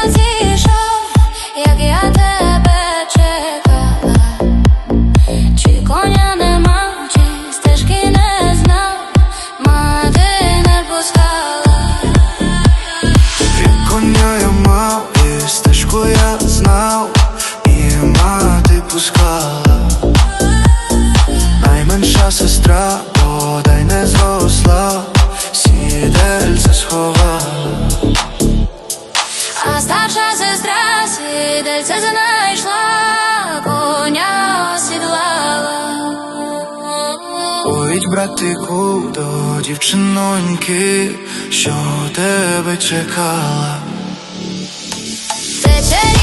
Dancing. серця знайшла, коня осідлала. Ой, братику, до дівчиноньки, що тебе чекала. Тече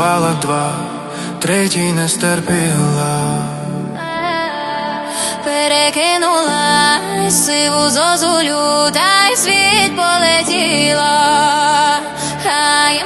шанувала два, третій не стерпіла. Перекинула сиву зозулю, та й світ полетіла, Хай.